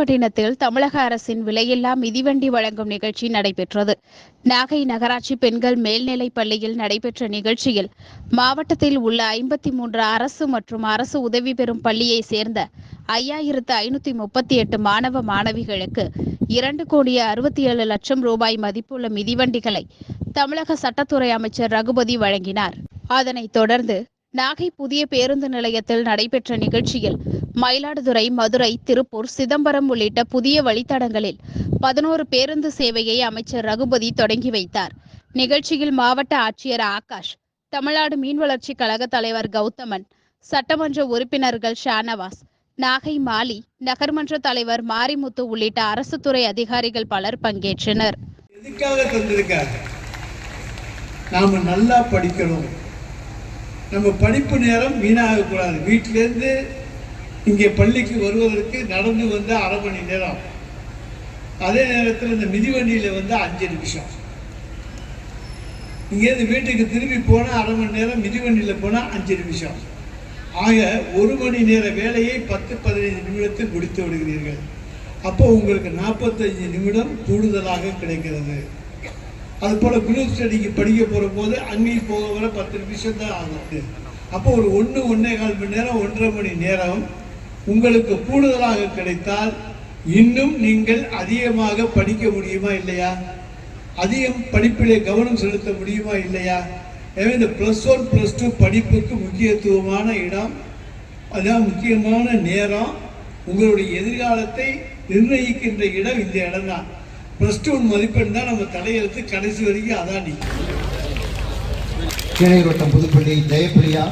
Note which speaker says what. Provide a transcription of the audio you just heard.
Speaker 1: நாகப்பட்டினத்தில் தமிழக அரசின் விலையில்லா மிதிவண்டி வழங்கும் நிகழ்ச்சி நடைபெற்றது. நாகை நகராட்சி பெண்கள் மேல்நிலைப் பள்ளியில் நடைபெற்ற நிகழ்ச்சியில் மாவட்டத்தில் உள்ள ஐம்பத்தி மூன்று அரசு மற்றும் அரசு உதவி பெறும் பள்ளியை சேர்ந்த ஐயாயிரத்து ஐநூத்தி முப்பத்தி எட்டு மாணவ மாணவிகளுக்கு இரண்டு கோடியே அறுபத்தி ஏழு லட்சம் ரூபாய் மதிப்புள்ள மிதிவண்டிகளை தமிழக சட்டத்துறை அமைச்சர் ரகுபதி வழங்கினார். அதனைத் தொடர்ந்து நாகை புதிய பேருந்து நிலையத்தில் நடைபெற்ற நிகழ்ச்சியில் மயிலாடுதுறை மதுரை திருப்பூர் சிதம்பரம் உள்ளிட்ட புதிய வழித்தடங்களில் பதினோரு பேருந்து சேவையை அமைச்சர் ரகுபதி தொடங்கி வைத்தார். நிகழ்ச்சியில் மாவட்ட ஆட்சியர் ஆகாஷ் தமிழ்நாடு மீன் வளர்ச்சி கழக தலைவர் கௌதமன் சட்டமன்ற உறுப்பினர்கள் ஷானவாஸ் நாகை மாலி நகர்மன்ற தலைவர் மாரிமுத்து உள்ளிட்ட அரசு துறை அதிகாரிகள் பலர் பங்கேற்றனர்.
Speaker 2: நாம நல்லா படிக்கணும். நம்ம படிப்பு நேரம் வீணாகக்கூடாது வீட்டிலேருந்து இங்கே பள்ளிக்கு வருவதற்கு நடந்து வந்து அரை மணி நேரம். அதே நேரத்தில் இந்த மிதிவண்டியில் வந்து அஞ்சு நிமிஷம். இங்கேருந்து வீட்டுக்கு திரும்பி போனால் அரை மணி நேரம் மிதிவண்டியில் போனால் அஞ்சு நிமிஷம். ஆக ஒரு மணி நேர வேலையை பத்து பதினைந்து நிமிடத்தில் முடித்து விடுகிறீர்கள். அப்போ உங்களுக்கு நாற்பத்தஞ்சு நிமிடம் கூடுதலாக கிடைக்கிறது. அது போல் குரூப் ஸ்டடிக்கு படிக்க போகிற போது அங்கேயும் போக வர பத்து நிமிஷம் தான் ஆகும். அப்போ ஒரு ஒன்று ஒன்றே கால் மணி நேரம் ஒன்றரை மணி நேரம் உங்களுக்கு கூடுதலாக கிடைத்தால் இன்னும் நீங்கள் அதிகமாக படிக்க முடியுமா இல்லையா? அதிகம் படிப்பிலே கவனம் செலுத்த முடியுமா இல்லையா? எனவே இந்த ப்ளஸ் ஒன் ப்ளஸ் டூ படிப்புக்கு முக்கியத்துவமான இடம் அதான் முக்கியமான நேரம் உங்களுடைய எதிர்காலத்தை நிர்ணயிக்கின்ற இடம் இந்த இடம் தான் ப்ளஸ் டூ மதிப்பெண் தான் நம்ம தலையெழுத்து கடைசி வரைக்கும் அதான் கீழை
Speaker 3: வட்டம் புதுப்பள்ளி ஜெயப்பிரியா.